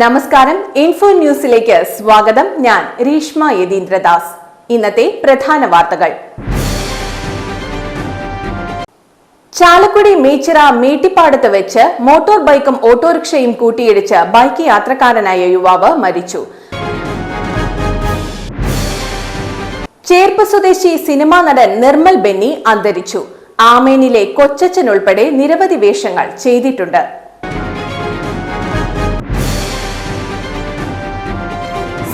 നമസ്കാരം. ഇൻഫോ ന്യൂസിലേക്ക് സ്വാഗതം. ഞാൻ രീഷ്മ യതീന്ദ്രദാസ്. ഇന്നത്തെ പ്രധാന വാർത്തകൾ. ചാലക്കുടി മീച്ചിറ മേട്ടിപ്പാടത്ത് വെച്ച് മോട്ടോർ ബൈക്കും ഓട്ടോറിക്ഷയും കൂട്ടിയിടിച്ച് ബൈക്ക് യാത്രക്കാരനായ യുവാവ് മരിച്ചു. ചേർപ്പ് സ്വദേശി സിനിമാ നടൻ നിർമ്മൽ ബെന്നി അന്തരിച്ചു. ആമേനിലെ കൊച്ചച്ചൻ ഉൾപ്പെടെ നിരവധി വേഷങ്ങൾ ചെയ്തിട്ടുണ്ട്.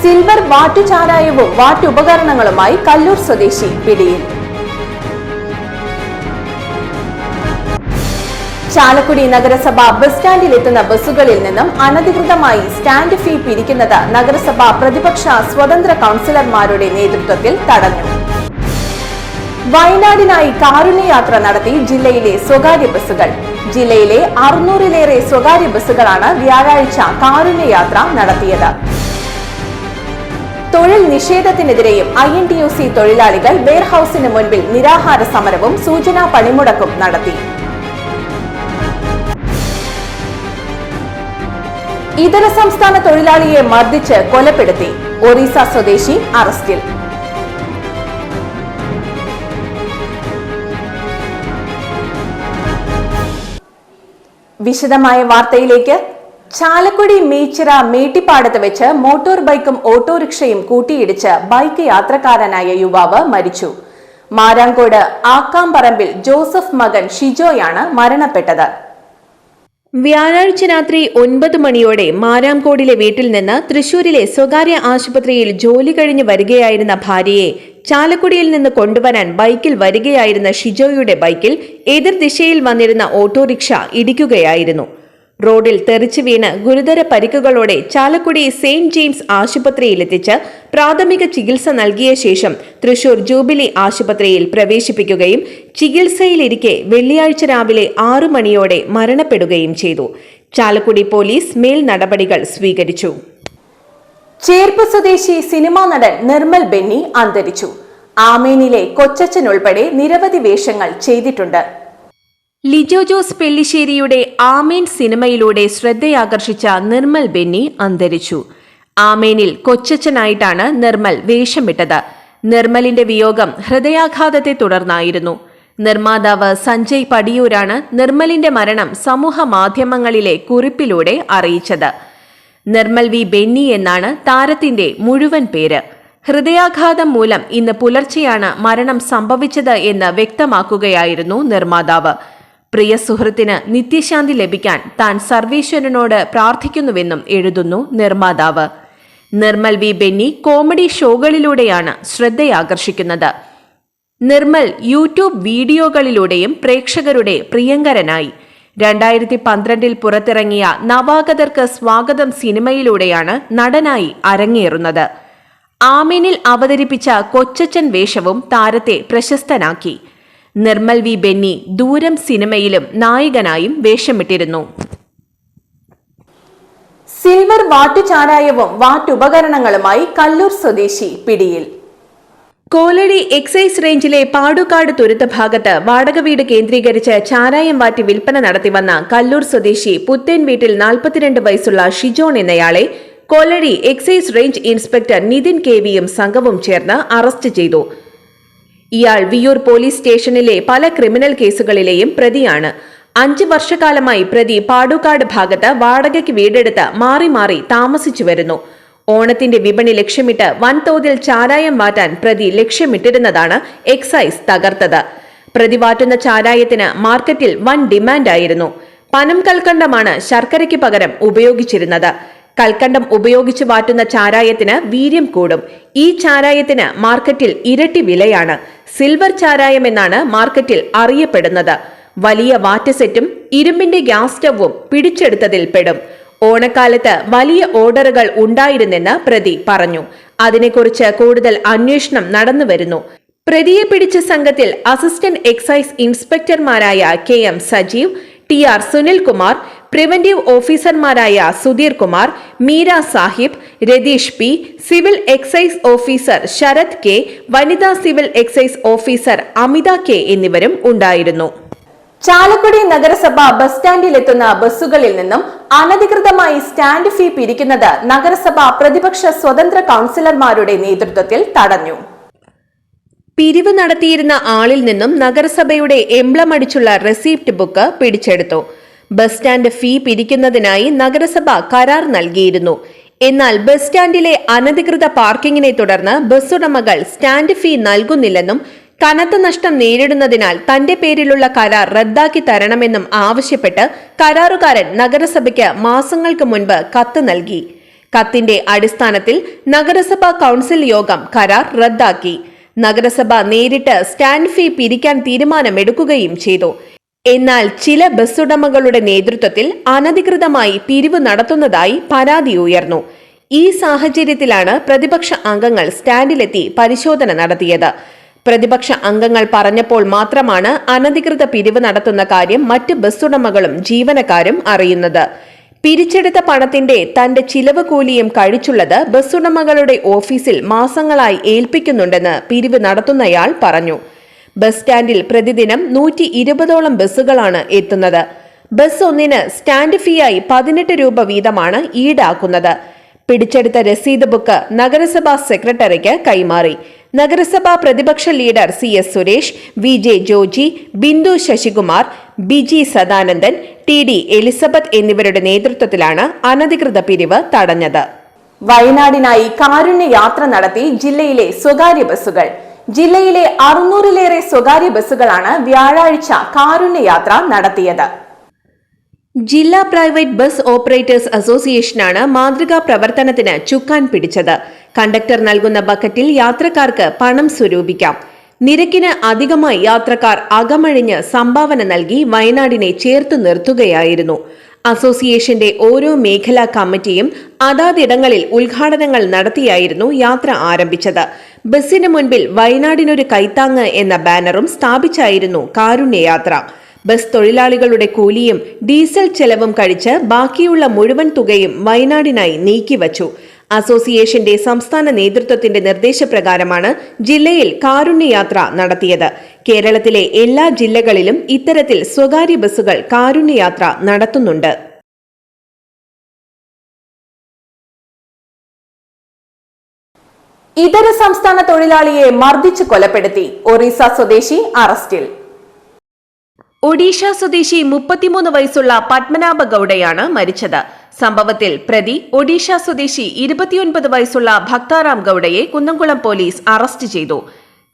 സിൽവർ വാറ്റുചാരായവും വാറ്റുപകരണങ്ങളുമായി കല്ലൂർ സ്വദേശി പിടിയിൽ. ചാലക്കുടി നഗരസഭ ബസ് സ്റ്റാൻഡിൽ എത്തുന്ന ബസ്സുകളിൽ നിന്നും അനധികൃതമായി സ്റ്റാൻഡ് ഫീ പിരിക്കുന്നത് നഗരസഭ പ്രതിപക്ഷ സ്വതന്ത്ര കൗൺസിലർമാരുടെ നേതൃത്വത്തിൽ തടഞ്ഞു. വയനാടിനായി കാരുണ്യയാത്ര നടത്തി ജില്ലയിലെ സ്വകാര്യ ബസ്സുകൾ. ജില്ലയിലെ അറുന്നൂറിലേറെ സ്വകാര്യ ബസ്സുകളാണ് വ്യാഴാഴ്ച കാരുണ്യയാത്ര നടത്തിയത്. തൊഴിൽ നിഷേധത്തിനെതിരെയും I N T U C തൊഴിലാളികൾ വെയർഹൌസിന് മുൻപിൽ നിരാഹാര സമരവും സൂചനാ പണിമുടക്കും നടത്തി. ഇതര സംസ്ഥാന തൊഴിലാളിയെ മർദ്ദിച്ച് കൊലപ്പെടുത്തി. ഒറീസ സ്വദേശി അറസ്റ്റിൽ. വിശദമായ വാർത്തയിലേക്ക് ചാലക്കുടി മീച്ചിറ മേട്ടിപ്പാടത്ത് വെച്ച് മോട്ടോർ ബൈക്കും ഓട്ടോറിക്ഷയും കൂട്ടിയിടിച്ച് ബൈക്ക് യാത്രക്കാരനായ യുവാവ് മരിച്ചു. മാരാങ്കോട് ആക്കാംപറമ്പിൽ ജോസഫ് മകൻ ഷിജോയാണ് മരണപ്പെട്ടത്. വ്യാഴാഴ്ച രാത്രി ഒൻപത് മണിയോടെ മാരാംകോടിലെ വീട്ടിൽ നിന്ന് തൃശൂരിലെ സ്വകാര്യ ആശുപത്രിയിൽ ജോലി കഴിഞ്ഞ് വരികയായിരുന്ന ഭാര്യയെ ചാലക്കുടിയിൽ നിന്ന് കൊണ്ടുവരാൻ ബൈക്കിൽ വരികയായിരുന്ന ഷിജോയുടെ ബൈക്കിൽ എതിർദിശയിൽ വന്നിരുന്ന ഓട്ടോറിക്ഷ ഇടിക്കുകയായിരുന്നു. റോഡിൽ തെറിച്ചു വീണ് ഗുരുതര പരിക്കുകളോടെ ചാലക്കുടി സെയിന്റ് ജെയിംസ് ആശുപത്രിയിലെത്തിച്ച് പ്രാഥമിക ചികിത്സ നൽകിയ ശേഷം തൃശൂർ ജൂബിലി ആശുപത്രിയിൽ പ്രവേശിപ്പിക്കുകയും ചികിത്സയിലിരിക്കെ വെള്ളിയാഴ്ച രാവിലെ ആറു മണിയോടെ മരണപ്പെടുകയും ചെയ്തു. ചാലക്കുടി പോലീസ് മേൽ നടപടികൾ സ്വീകരിച്ചു. ചേർപ്പ് സ്വദേശി സിനിമാ നടൻ നിർമ്മൽ ബെന്നി അന്തരിച്ചു. ആമേനിലെ കൊച്ചച്ചൻ ഉൾപ്പെടെ നിരവധി വേഷങ്ങൾ ചെയ്തിട്ടുണ്ട്. ലിജോ ജോസ് പെല്ലിശ്ശേരിയുടെ ആമേൻ സിനിമയിലൂടെ ശ്രദ്ധയാകർഷിച്ച നിർമ്മൽ ബെന്നി അന്തരിച്ചു. ആമേനിൽ കൊച്ചച്ചനായിട്ടാണ് നിർമ്മൽ വേഷമിട്ടത്. നിർമ്മലിന്റെ വിയോഗം ഹൃദയാഘാതത്തെ തുടർന്നായിരുന്നു. നിർമ്മാതാവ് സഞ്ജയ് പടിയൂരാണ് നിർമ്മലിന്റെ മരണം സമൂഹ മാധ്യമങ്ങളിലെ കുറിപ്പിലൂടെ അറിയിച്ചത്. നിർമ്മൽ വി ബെന്നി എന്നാണ് താരത്തിന്റെ മുഴുവൻ പേര്. ഹൃദയാഘാതം മൂലം ഇന്ന് പുലർച്ചെയാണ് മരണം സംഭവിച്ചത് എന്ന് വ്യക്തമാക്കുകയായിരുന്നു നിർമ്മാതാവ്. പ്രിയ സുഹൃത്തിന് നിത്യശാന്തി ലഭിക്കാൻ താൻ സർവേശ്വരനോട് പ്രാർത്ഥിക്കുന്നുവെന്നും എഴുതുന്നു നിർമ്മാതാവ്. നിർമ്മൽ വി. ബെന്നി കോമഡി ഷോകളിലൂടെയാണ് ശ്രദ്ധയാകർഷിക്കുന്നത്. നിർമ്മൽ യൂട്യൂബ് വീഡിയോകളിലൂടെയും പ്രേക്ഷകരുടെ പ്രിയങ്കരനായി. രണ്ടായിരത്തി പന്ത്രണ്ടിൽ പുറത്തിറങ്ങിയ നവാഗതർക്ക് സ്വാഗതം സിനിമയിലൂടെയാണ് നടനായി അരങ്ങേറുന്നത്. ആമീനിൽ അവതരിപ്പിച്ച കൊച്ചച്ചൻ വേഷവും താരത്തെ പ്രശസ്തനാക്കി. നിർമ്മൽ വി ബെന്നി ദൂരം സിനിമയിലും നായകനായും വേഷമിട്ടിരുന്നു. സിൽവർ വാട്ടുചാരായവും വാട്ടുപകരണങ്ങളുമായി കല്ലൂർ സ്വദേശി പിടിയിൽ. കോലടി എക്സൈസ് റേഞ്ചിലെ പാടുകാട് തുരുത്ത ഭാഗത്ത് വാടക വീട് കേന്ദ്രീകരിച്ച് ചാരായം വാറ്റി വിൽപ്പന നടത്തിവന്ന കല്ലൂർ സ്വദേശി പുത്തേൻ വീട്ടിൽ നാൽപ്പത്തിരണ്ട് വയസ്സുള്ള ഷിജോൺ എന്നയാളെ Koladi excise range inspector Nithin K വിയും സംഘവും ചേർന്ന് അറസ്റ്റ് ചെയ്തു. ഇയാൾ വിയൂർ പോലീസ് സ്റ്റേഷനിലെ പല ക്രിമിനൽ കേസുകളിലെയും പ്രതിയാണ്. അഞ്ച് വർഷക്കാലമായി പ്രതി പാടുകാട് ഭാഗത്ത് വാടകയ്ക്ക് വീടെടുത്ത് മാറി മാറി താമസിച്ചു വരുന്നു. ഓണത്തിന്റെ വിപണി ലക്ഷ്യമിട്ട് വൻതോതിൽ ചാരായം മാറ്റാൻ പ്രതി ലക്ഷ്യമിട്ടിരുന്നതാണ് എക്സൈസ് തകർത്തത്. പ്രതി വാറ്റുന്ന ചാരായത്തിന് മാർക്കറ്റിൽ വൻ ഡിമാൻഡായിരുന്നു. പനം കൽക്കണ്ടമാണ് ശർക്കരയ്ക്ക് പകരം ഉപയോഗിച്ചിരുന്നത്. കൽക്കണ്ടം ഉപയോഗിച്ച് മാറ്റുന്ന ചാരായത്തിന് വീര്യം കൂടും. ഈ ചാരായത്തിന് മാർക്കറ്റിൽ ഇരട്ടി വിലയാണ്. സിൽവർ ചാരായം എന്നാണ് മാർക്കറ്റിൽ അറിയപ്പെടുന്നത്. വലിയ വാറ്റ് സെറ്റും ഇരുമ്പിന്റെ ഗ്യാസ് സ്റ്റവും പിടിച്ചെടുത്തതിൽ പെടും. ഓണക്കാലത്ത് വലിയ ഓർഡറുകൾ ഉണ്ടായിരുന്നെന്ന് പ്രതി പറഞ്ഞു. അതിനെക്കുറിച്ച് കൂടുതൽ അന്വേഷണം നടന്നു വരുന്നു പ്രതിയെ പിടിച്ച സംഘത്തിൽ assistant excise ഇൻസ്പെക്ടർമാരായ K M Sajeev T R Sunilkumar preventive ഓഫീസർമാരായ Sudheer Kumar Meera Sahib Ratheesh P civil excise officer Sarath K വനിതാ civil excise officer Amitha K എന്നിവരും ഉണ്ടായിരുന്നു. ചാലക്കുടി നഗരസഭ ബസ് സ്റ്റാൻഡിലെത്തുന്ന ബസ്സുകളിൽ നിന്നും അനധികൃതമായി സ്റ്റാൻഡ് ഫീ പിരിക്കുന്നത് നഗരസഭ പ്രതിപക്ഷ സ്വതന്ത്ര കൌൺസിലർമാരുടെ നേതൃത്വത്തിൽ തടഞ്ഞു. പിരിവ് നടത്തിയിരുന്ന ആളിൽ നിന്നും നഗരസഭയുടെ എംബ്ലം അടിച്ചുള്ള റെസീപ്റ്റ് ബുക്ക് പിടിച്ചെടുത്തു. ബസ് സ്റ്റാൻഡ് ഫീ പിരിക്കുന്നതിനായി നഗരസഭ കരാർ നൽകിയിരുന്നു. എന്നാൽ ബസ് സ്റ്റാൻഡിലെ അനധികൃത പാർക്കിങ്ങിനെ തുടർന്ന് ബസ് ഉടമകൾ സ്റ്റാൻഡ് ഫീ നൽകുന്നില്ലെന്നും കനത്ത നഷ്ടം നേരിടുന്നതിനാൽ തന്റെ പേരിലുള്ള കരാർ റദ്ദാക്കി തരണമെന്നും ആവശ്യപ്പെട്ട് കരാറുകാരൻ നഗരസഭയ്ക്ക് മാസങ്ങൾക്ക് മുൻപ് കത്ത് നൽകി. കത്തിന്റെ അടിസ്ഥാനത്തിൽ നഗരസഭാ കൌൺസിൽ യോഗം കരാർ റദ്ദാക്കി. നഗരസഭ നേരിട്ട് സ്റ്റാൻഡ് ഫീ പിരിക്കാൻ തീരുമാനമെടുക്കുകയും ചെയ്തു. എന്നാൽ ചില ബസ് ഉടമകളുടെ നേതൃത്വത്തിൽ അനധികൃതമായി പിരിവ് നടത്തുന്നതായി പരാതി ഉയർന്നു. ഈ സാഹചര്യത്തിലാണ് പ്രതിപക്ഷ അംഗങ്ങൾ സ്റ്റാൻഡിലെത്തി പരിശോധന നടത്തിയത്. പ്രതിപക്ഷ അംഗങ്ങൾ പറഞ്ഞപ്പോൾ മാത്രമാണ് അനധികൃത പിരിവ് നടത്തുന്ന കാര്യം മറ്റ് ബസ് ഉടമകളും ജീവനക്കാരും അറിയുന്നത്. പിരിച്ചെടുത്ത പണത്തിന്റെ തന്റെ ചിലവ് കൂലിയും കഴിച്ചുള്ളത് ബസ് ഉടമകളുടെ ഓഫീസിൽ മാസങ്ങളായി ഏൽപ്പിക്കുന്നുണ്ടെന്ന് പിരിവ് നടത്തുന്നയാൾ പറഞ്ഞു. ബസ് സ്റ്റാൻഡിൽ പ്രതിദിനം നൂറ്റി ഇരുപതോളം ബസ്സുകളാണ് എത്തുന്നത്. ബസ് ഒന്നിന് സ്റ്റാൻഡ് ഫീയായി പതിനെട്ട് രൂപ വീതമാണ് ഈടാക്കുന്നത്. പിടിച്ചെടുത്ത രസീത് ബുക്ക് നഗരസഭാ സെക്രട്ടറിക്ക് കൈമാറി. നഗരസഭാ പ്രതിപക്ഷ leader C S Suresh V J Joji Bindu Sasikumar Biji Sadanandan T D Elizabeth എന്നിവരുടെ നേതൃത്വത്തിലാണ് അനധികൃത പിരിവ് തടഞ്ഞത്. വയനാടിനായി കാരുണ്യ യാത്ര നടത്തി ജില്ലയിലെ സ്വകാര്യ ബസ്സുകൾ. ജില്ലയിലെ അറുന്നൂറിലേറെ സ്വകാര്യ ബസ്സുകളാണ് വ്യാഴാഴ്ച കാരുണ്യയാത്ര നടത്തിയത്. ജില്ലാ പ്രൈവറ്റ് ബസ് ഓപ്പറേറ്റേഴ്സ് അസോസിയേഷനാണ് മാതൃകാ പ്രവർത്തനത്തിന് ചുക്കാൻ പിടിച്ചത്. കണ്ടക്ടർ നൽകുന്ന ബക്കറ്റിൽ യാത്രക്കാർക്ക് പണം സ്വരൂപിക്കാം. നിരക്കിന് അധികമായി യാത്രക്കാർ അകമഴിഞ്ഞ് സംഭാവന നൽകി വയനാടിനെ ചേർത്ത് നിർത്തുകയായിരുന്നു. അസോസിയേഷന്റെ ഓരോ മേഖലാ കമ്മിറ്റിയും അതാതിടങ്ങളിൽ ഉദ്ഘാടനങ്ങൾ നടത്തിയായിരുന്നു യാത്ര ആരംഭിച്ചത്. ബസിന് മുൻപിൽ വയനാടിനൊരു കൈത്താങ്ങ് എന്ന ബാനറും സ്ഥാപിച്ചായിരുന്നു കാരുണ്യയാത്ര. ബസ് തൊഴിലാളികളുടെ കൂലിയും ഡീസൽ ചെലവും കഴിച്ച് ബാക്കിയുള്ള മുഴുവൻ തുകയും വയനാടിനായി നീക്കിവച്ചു. അസോസിയേഷന്റെ സംസ്ഥാന നേതൃത്വത്തിന്റെ നിർദ്ദേശപ്രകാരമാണ് ജില്ലയിൽ കാരുണ്യയാത്ര നടത്തിയത്. കേരളത്തിലെ എല്ലാ ജില്ലകളിലും ഇത്തരത്തിൽ സ്വകാര്യ ബസ്സുകൾ കാരുണ്യയാത്ര നടത്തുന്നുണ്ട്. ഇതര സംസ്ഥാന തൊഴിലാളിയെ മർദ്ദിച്ച് കൊലപ്പെടുത്തി ഒറീസ സ്വദേശി അറസ്റ്റിൽ. ഒഡീഷ സ്വദേശി മുപ്പത്തിമൂന്ന് വയസ്സുള്ള പത്മനാഭ ഗൌഡയാണ് മരിച്ചത്. സംഭവത്തിൽ പ്രതി ഒഡീഷ സ്വദേശി ഇരുപത്തിയൊൻപത് വയസ്സുള്ള ഭക്താറാം ഗൌഡയെ കുന്നംകുളം പോലീസ് അറസ്റ്റ് ചെയ്തു.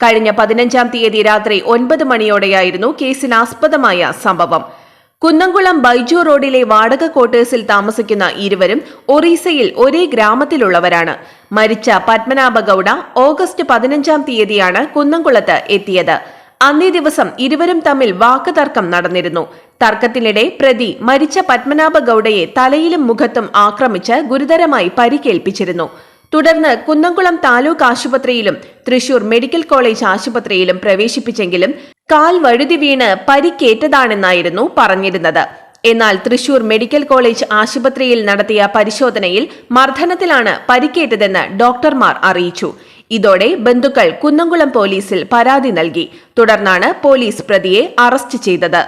കഴിഞ്ഞ പതിനഞ്ചാം തീയതി രാത്രി ഒൻപത് മണിയോടെയായിരുന്നു കേസിനാസ്പദമായ സംഭവം. കുന്നംകുളം ബൈജു റോഡിലെ വാടക ക്വാർട്ടേഴ്സിൽ താമസിക്കുന്ന ഇരുവരും ഒറീസയിൽ ഒരേ ഗ്രാമത്തിലുള്ളവരാണ്. മരിച്ച പത്മനാഭ ഗൌഡ ഓഗസ്റ്റ് പതിനഞ്ചാം തീയതിയാണ് കുന്നംകുളത്ത് എത്തിയത്. അന്നേ ദിവസം ഇരുവരും തമ്മിൽ വാക്കുതർക്കം നടന്നിരുന്നു. തർക്കത്തിനിടെ പ്രതി മരിച്ച പത്മനാഭ ഗൌഡയെ തലയിലും മുഖത്തും ആക്രമിച്ച് ഗുരുതരമായി പരിക്കേൽപ്പിച്ചിരുന്നു. തുടർന്ന് കുന്നംകുളം താലൂക്ക് ആശുപത്രിയിലും തൃശൂർ മെഡിക്കൽ കോളേജ് ആശുപത്രിയിലും പ്രവേശിപ്പിച്ചെങ്കിലും കാൽ വഴുതി വീണ് പരിക്കേറ്റതാണെന്നായിരുന്നു പറഞ്ഞിരുന്നത്. എന്നാൽ തൃശൂർ മെഡിക്കൽ കോളേജ് ആശുപത്രിയിൽ നടത്തിയ പരിശോധനയിൽ മർദ്ദനത്തിലാണ് പരിക്കേറ്റതെന്ന് ഡോക്ടർമാർ അറിയിച്ചു. ഇതോടെ ബന്ധുക്കൾ കുന്നംകുളം പോലീസിൽ പരാതി നൽകി. തുടർന്നാണ് പോലീസ് പ്രതിയെ അറസ്റ്റ് ചെയ്തത്.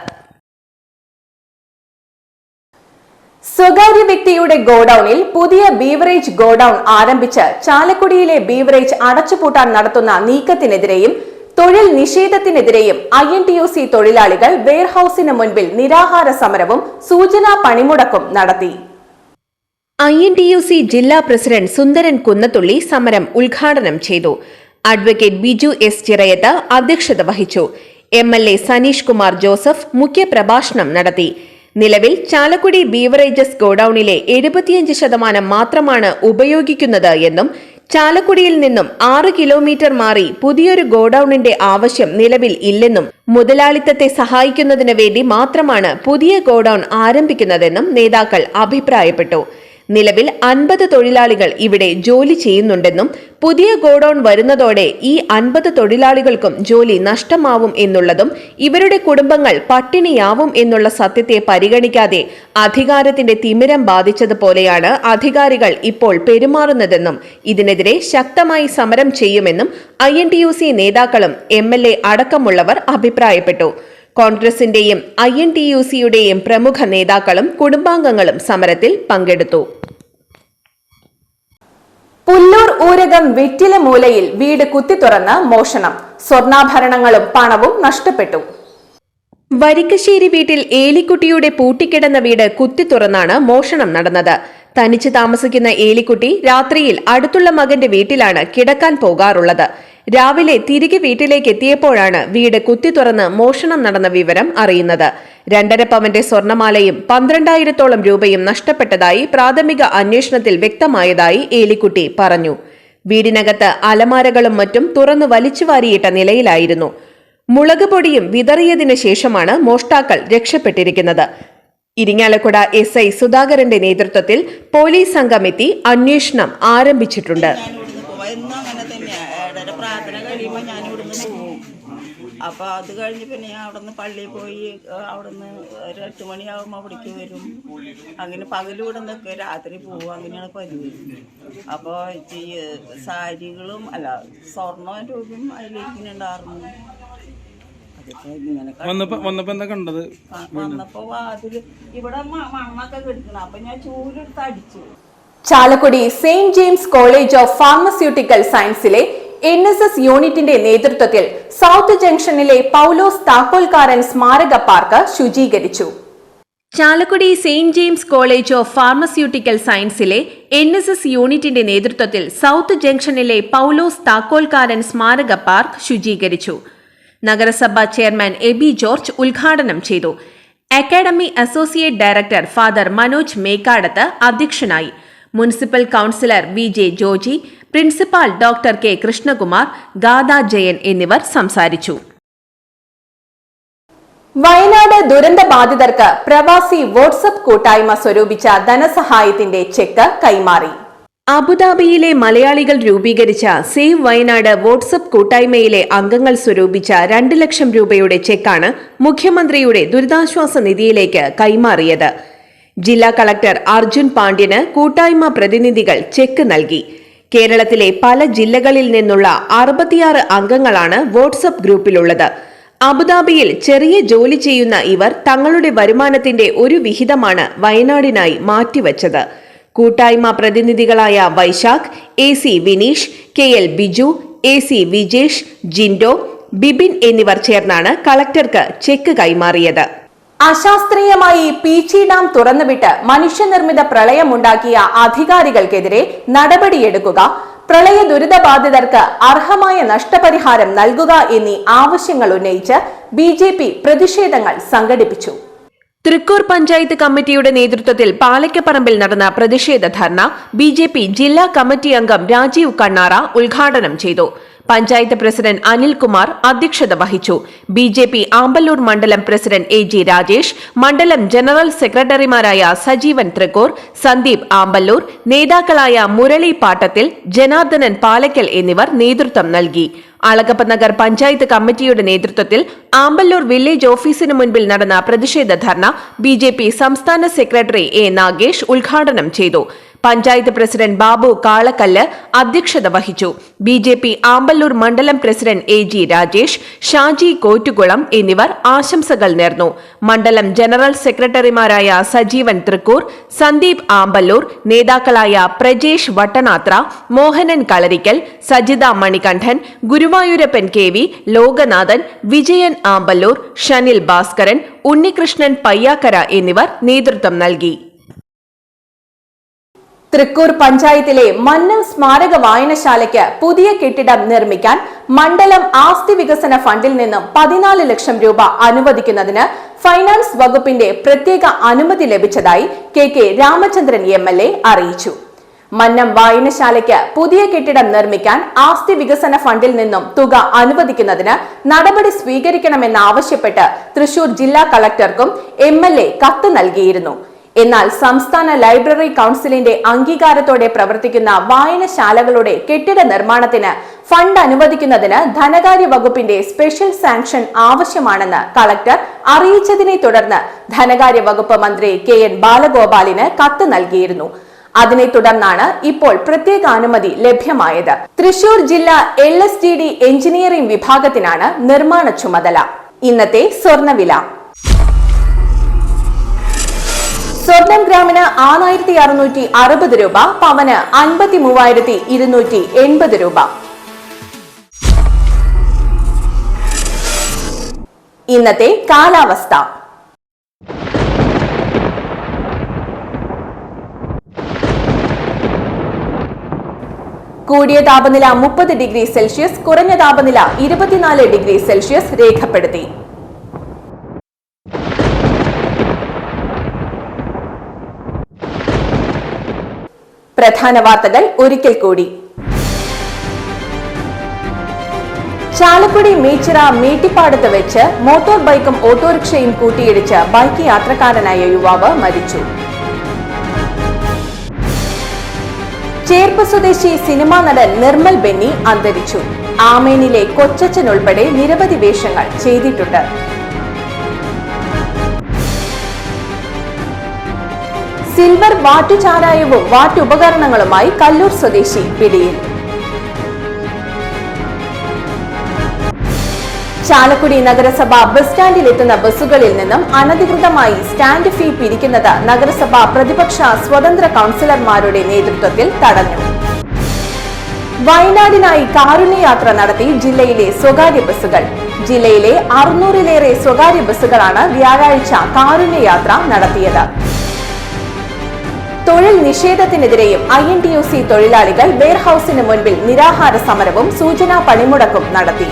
സ്വകാര്യ വ്യക്തിയുടെ ഗോഡൌണിൽ പുതിയ ബീവറേജ് ഗോഡൌൺ ആരംഭിച്ച് ചാലക്കുടിയിലെ ബീവറേജ് അടച്ചുപൂട്ടാൻ നടത്തുന്ന നീക്കത്തിനെതിരെയും തൊഴിൽ നിഷേധത്തിനെതിരെയും I N T U C തൊഴിലാളികൾ വെയർഹൌസിന് മുൻപിൽ നിരാഹാര സമരവും സൂചനാ പണിമുടക്കും നടത്തി. I N T U C ജില്ലാ പ്രസിഡന്റ് സുന്ദരൻ കുന്നത്തുള്ളി സമരം ഉദ്ഘാടനം ചെയ്തു. അഡ്വക്കേറ്റ് ബിജു എസ് ചിറയത്ത് അധ്യക്ഷത വഹിച്ചു. M L A Saneesh Kumar Joseph മുഖ്യപ്രഭാഷണം നടത്തി. നിലവിൽ ചാലക്കുടി ബീവറേജസ് ഗോഡൌണിലെ എഴുപത്തിയഞ്ച് ശതമാനം മാത്രമാണ് ഉപയോഗിക്കുന്നത് എന്നും ചാലക്കുടിയിൽ നിന്നും ആറ് കിലോമീറ്റർ മാറി പുതിയൊരു ഗോഡൌണിന്റെ ആവശ്യം നിലവിൽ ഇല്ലെന്നും മുതലാളിത്തത്തെ സഹായിക്കുന്നതിന് വേണ്ടി മാത്രമാണ് പുതിയ ഗോഡൌൺ ആരംഭിക്കുന്നതെന്നും നേതാക്കൾ അഭിപ്രായപ്പെട്ടു. നിലവിൽ അൻപത് തൊഴിലാളികൾ ഇവിടെ ജോലി ചെയ്യുന്നുണ്ടെന്നും പുതിയ ഗോഡൌൺ വരുന്നതോടെ ഈ അൻപത് തൊഴിലാളികൾക്കും ജോലി നഷ്ടമാവും എന്നുള്ളതും ഇവരുടെ കുടുംബങ്ങൾ പട്ടിണിയാവും എന്നുള്ള സത്യത്തെ പരിഗണിക്കാതെ അധികാരത്തിന്റെ തിമിരം ബാധിച്ചതുപോലെയാണ് അധികാരികൾ ഇപ്പോൾ പെരുമാറുന്നതെന്നും ഇതിനെതിരെ ശക്തമായി സമരം ചെയ്യുമെന്നും ഐ നേതാക്കളും എ അടക്കമുള്ളവർ അഭിപ്രായപ്പെട്ടു. കോൺഗ്രസിന്റെയും ഐ എൻ ടി യു സിയുടെയും പ്രമുഖ നേതാക്കളും കുടുംബാംഗങ്ങളും സമരത്തിൽ പങ്കെടുത്തു. പുല്ലൂർ ഊരകം വെറ്റില മൂലയിൽ വീട് കുത്തി തുറന്ന് മോഷണം. സ്വർണാഭരണങ്ങളും പണവും നഷ്ടപ്പെട്ടു. വരിക്കശ്ശേരി വീട്ടിൽ ഏലിക്കുട്ടിയുടെ പൂട്ടിക്കിടന്ന വീട് കുത്തി തുറന്നാണ് മോഷണം നടന്നത്. തനിച്ച് താമസിക്കുന്ന ഏലിക്കുട്ടി രാത്രിയിൽ അടുത്തുള്ള മകന്റെ വീട്ടിലാണ് കിടക്കാൻ പോകാറുള്ളത്. രാവിലെ തിരികെ വീട്ടിലേക്ക് എത്തിയപ്പോഴാണ് വീട് കുത്തി തുറന്ന് മോഷണം നടന്ന വിവരം അറിയുന്നത്. രണ്ടര പവന്റെ സ്വർണമാലയും പന്ത്രണ്ടായിരത്തോളം രൂപയും നഷ്ടപ്പെട്ടതായി പ്രാഥമിക അന്വേഷണത്തിൽ വ്യക്തമായതായി ഏലിക്കുട്ടി പറഞ്ഞു. വീടിനകത്ത് അലമാരകളും മറ്റും തുറന്നു വലിച്ചുവാരിയിട്ട നിലയിലായിരുന്നു. മുളക് പൊടിയും വിതറിയതിനു ശേഷമാണ് മോഷ്ടാക്കൾ രക്ഷപ്പെട്ടിരിക്കുന്നത്. ഇരിങ്ങാലക്കുട എസ് ഐ സുധാകരന്റെ നേതൃത്വത്തിൽ പോലീസ് സംഘം എത്തി അന്വേഷണം ആരംഭിച്ചിട്ടുണ്ട്. അപ്പോൾ അത് കഴിഞ്ഞ് പിന്നെ ഞാൻ അവിടുന്ന് പള്ളിയിൽ പോയി അവിടുന്ന് ഒരു എട്ട് മണിയാകുമ്പോൾ അവിടേക്ക് വരും. അങ്ങനെ പകലൂടെ നിൽക്കുക രാത്രി പോവും അങ്ങനെയാണ് പതിവ്. അപ്പോൾ ഈ സാരികളും അല്ല സ്വർണ രൂപയും അതിലിരിക്കുന്നുണ്ടായിരുന്നു ഉണ്ടായിരുന്നു വന്നപ്പോ എന്താ കണ്ടത്? വന്നപ്പോൾ വാതിൽ ഇവിടെ മ- മണ്ണൊക്കെ കിടക്കണം അപ്പം ഞാൻ ചൂലെടുത്ത് അടിച്ചു. Chalakudy Saint James college of pharmaceutical സയൻസിലെ N S S യൂണിറ്റിന്റെ നേതൃത്വത്തിൽ സൗത്ത് ജംഗ്ഷനിലെ പൗലോസ് താക്കോൽക്കാരൻ സ്മാരക park ശുചീകരിച്ചു. Chalakudy Saint James college of pharmaceutical സയൻസിലെ N S S യൂണിറ്റിന്റെ നേതൃത്വത്തിൽ സൗത്ത് ജംഗ്ഷനിലെ പൗലോസ് താക്കോൽക്കാരൻ സ്മാരക പാർക്ക് ശുചീകരിച്ചു. നഗരസഭാ ചെയർമാൻ എബി ജോർജ് ഉദ്ഘാടനം ചെയ്തു. Academy associate director father Manoj Mekkadath അധ്യക്ഷനായി. Municipal councillor V J Joji principal doctor K Krishnakumar Gada Jayan എന്നിവർ സംസാരിച്ചു. വയനാട് ദുരന്ത ബാധിതർക്ക് പ്രവാസി വാട്സപ്പ് കൂട്ടായ്മ സ്വരൂപിച്ച ധനസഹായത്തിന്റെ ചെക്ക് കൈമാറി. അബുദാബിയിലെ മലയാളികൾ രൂപീകരിച്ച സേവ് വയനാട് വാട്സപ്പ് കൂട്ടായ്മയിലെ അംഗങ്ങൾ സ്വരൂപിച്ച രണ്ട് ലക്ഷം രൂപയുടെ ചെക്കാണ് മുഖ്യമന്ത്രിയുടെ ദുരിതാശ്വാസ നിധിയിലേക്ക് കൈമാറിയത്. ജില്ലാ കളക്ടർ അർജുൻ പാണ്ഡ്യന് കൂട്ടായ്മ പ്രതിനിധികൾ ചെക്ക് നൽകി. കേരളത്തിലെ പല ജില്ലകളിൽ നിന്നുള്ള അറുപത്തിയാറ് അംഗങ്ങളാണ് വാട്സപ്പ് ഗ്രൂപ്പിലുള്ളത്. അബുദാബിയിൽ ചെറിയ ജോലി ചെയ്യുന്ന ഇവർ തങ്ങളുടെ വരുമാനത്തിന്റെ ഒരു വിഹിതമാണ് വയനാടിനായി മാറ്റിവച്ചത്. കൂട്ടായ്മ പ്രതിനിധികളായ Vaisakh A C Vineesh K L Biju A C Vijesh Jindo Bibin എന്നിവർ ചേർന്നാണ് കളക്ടർക്ക് ചെക്ക് കൈമാറിയത്. അശാസ്ത്രീയമായി പീച്ചി ഡാം തുറന്നുവിട്ട് മനുഷ്യനിർമ്മിത പ്രളയമുണ്ടാക്കിയ അധികാരികൾക്കെതിരെ നടപടിയെടുക്കുക പ്രളയ ദുരിതബാധിതർക്ക് അർഹമായ നഷ്ടപരിഹാരം നൽകുക എന്നീ ആവശ്യങ്ങൾ ഉന്നയിച്ച് ബി ജെ പി പ്രതിഷേധങ്ങൾ സംഘടിപ്പിച്ചു. തൃക്കൂർ പഞ്ചായത്ത് കമ്മിറ്റിയുടെ നേതൃത്വത്തിൽ പാലക്കപ്പറമ്പിൽ നടന്ന പ്രതിഷേധ ധർണ ബി ജെ പി ജില്ലാ കമ്മിറ്റി അംഗം രാജീവ് കണ്ണാറ ഉദ്ഘാടനം ചെയ്തു. പഞ്ചായത്ത് പ്രസിഡന്റ് അനിൽകുമാർ അധ്യക്ഷത വഹിച്ചു. ബി ജെ പി ആമ്പല്ലൂർ മണ്ഡലം പ്രസിഡന്റ് എ ജി രാജേഷ് മണ്ഡലം ജനറൽ സെക്രട്ടറിമാരായ സജീവൻ തൃക്കൂർ സന്ദീപ് ആമ്പല്ലൂർ നേതാക്കളായ മുരളി പാട്ടത്തിൽ ജനാർദ്ദനൻ പാലക്കൽ എന്നിവർ നേതൃത്വം നൽകി. അളകപ്പ നഗർ പഞ്ചായത്ത് കമ്മിറ്റിയുടെ നേതൃത്വത്തിൽ ആമ്പല്ലൂർ വില്ലേജ് ഓഫീസിന് മുൻപിൽ നടന്ന പ്രതിഷേധ ധർണ ബി സംസ്ഥാന സെക്രട്ടറി എ നാഗേഷ് ഉദ്ഘാടനം ചെയ്തു. പഞ്ചായത്ത് പ്രസിഡന്റ് ബാബു കാളക്കല്ല് അധ്യക്ഷത വഹിച്ചു. ബി ജെ പി ആമ്പല്ലൂർ മണ്ഡലം president A G Rajesh Shaji Kottukulam എന്നിവർ ആശംസകൾ നേർന്നു. മണ്ഡലം ജനറൽ സെക്രട്ടറിമാരായ സജീവൻ തൃക്കൂർ സന്ദീപ് ആമ്പല്ലൂർ നേതാക്കളായ പ്രജേഷ് വട്ടനാത്ര മോഹനൻ കളരിക്കൽ സജിത മണികണ്ഠൻ ഗുരുവായൂരപ്പൻ കെ വി ലോകനാഥൻ വിജയൻ ആമ്പല്ലൂർ ഷനിൽ ഭാസ്കരൻ ഉണ്ണികൃഷ്ണൻ പയ്യാക്കര എന്നിവർ നേതൃത്വം നൽകി. തൃക്കൂർ പഞ്ചായത്തിലെ മന്നം സ്മാരക വായനശാലയ്ക്ക് പുതിയ കെട്ടിടം നിർമ്മിക്കാൻ മണ്ഡലം ആസ്തി വികസന ഫണ്ടിൽ നിന്നും പതിനാല് ലക്ഷം രൂപ അനുവദിക്കുന്നതിന് ഫൈനാൻസ് വകുപ്പിന്റെ പ്രത്യേക അനുമതി ലഭിച്ചതായി K K Ramachandran M L A അറിയിച്ചു. മന്നം വായനശാലയ്ക്ക് പുതിയ കെട്ടിടം നിർമ്മിക്കാൻ ആസ്തി വികസന ഫണ്ടിൽ നിന്നും തുക അനുവദിക്കുന്നതിന് നടപടി സ്വീകരിക്കണമെന്നാവശ്യപ്പെട്ട് തൃശൂർ ജില്ലാ കളക്ടർക്കും എം എൽ എ കത്ത് നൽകിയിരുന്നു. എന്നാൽ സംസ്ഥാന ലൈബ്രറി കൗൺസിലിന്റെ അംഗീകാരത്തോടെ പ്രവർത്തിക്കുന്ന വായനശാലകളുടെ കെട്ടിട നിർമ്മാണത്തിന് ഫണ്ട് അനുവദിക്കുന്നതിന് ധനകാര്യ വകുപ്പിന്റെ സ്പെഷ്യൽ സാങ്ഷൻ ആവശ്യമാണെന്ന് കളക്ടർ അറിയിച്ചതിനെ തുടർന്ന് ധനകാര്യ വകുപ്പ് മന്ത്രി കെ എൻ ബാലഗോപാലിന് കത്ത് നൽകിയിരുന്നു. അതിനെ തുടർന്നാണ് ഇപ്പോൾ പ്രത്യേക അനുമതി ലഭ്യമായത്. തൃശൂർ ജില്ലാ L S D D engineering വിഭാഗത്തിനാണ് നിർമ്മാണ ചുമതല. ഇന്നത്തെ സ്വർണവില. സ്വർണം ഗ്രാമിന് ആറായിരത്തി അറുന്നൂറ്റി അറുപത് രൂപ പവന് അൻപത്തി മൂവായിരത്തി ഇരുന്നൂറ്റി എൺപത് രൂപ. ഇന്നത്തെ കാലാവസ്ഥ. കൂടിയ താപനില മുപ്പത് ഡിഗ്രി സെൽഷ്യസ് കുറഞ്ഞ താപനില ഇരുപത്തിനാല് ഡിഗ്രി സെൽഷ്യസ് രേഖപ്പെടുത്തി. പ്രധാന വാർത്തകൾ ഒരിക്കൽ കൂടി. ചാലക്കുടി മീച്ചിറ മീട്ടിപ്പാടത്ത് വെച്ച് മോട്ടോർ ബൈക്കും ഓട്ടോറിക്ഷയും കൂട്ടിയിടിച്ച് ബൈക്ക് യാത്രക്കാരനായ യുവാവ് മരിച്ചു. ചേർപ്പ് സ്വദേശി സിനിമാ നടൻ നിർമ്മൽ ബെന്നി അന്തരിച്ചു. ആമേനിലെ കൊച്ചച്ചൻ ഉൾപ്പെടെ നിരവധി വേഷങ്ങൾ ചെയ്തിട്ടുണ്ട്. സിൽവർ വാറ്റുചാരായവും വാറ്റുപകരണങ്ങളുമായി കല്ലൂർ സ്വദേശി പിടിയിൽ. ചാലക്കുടി നഗരസഭ ബസ് സ്റ്റാൻഡിൽ എത്തുന്ന ബസ്സുകളിൽ നിന്നും അനധികൃതമായി സ്റ്റാൻഡ് ഫീ പിരിക്കുന്നത് നഗരസഭ പ്രതിപക്ഷ സ്വതന്ത്ര കൗൺസിലർമാരുടെ നേതൃത്വത്തിൽ തടഞ്ഞു. വയനാടിനായി കാരുണ്യയാത്ര നടത്തി ജില്ലയിലെ സ്വകാര്യ ബസ്സുകൾ. ജില്ലയിലെ അറുന്നൂറിലേറെ സ്വകാര്യ ബസ്സുകളാണ് വ്യാഴാഴ്ച കാരുണ്യയാത്ര നടത്തിയത്. തൊഴിൽ നിഷേധത്തിനെതിരെയും I N T U C തൊഴിലാളികൾ വെയർഹൌസിന് മുൻപിൽ നിരാഹാര സമരവും സൂചനാ പണിമുടക്കും നടത്തി.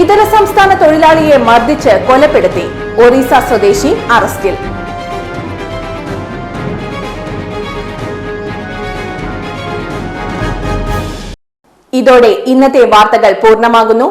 ഇതര സംസ്ഥാന തൊഴിലാളിയെ മർദ്ദിച്ച് കൊലപ്പെടുത്തി. ഒറീസ സ്വദേശി അറസ്റ്റിൽ. ഇതോടെ ഇന്നത്തെ വാർത്തകൾ പൂർണമാകുന്നു.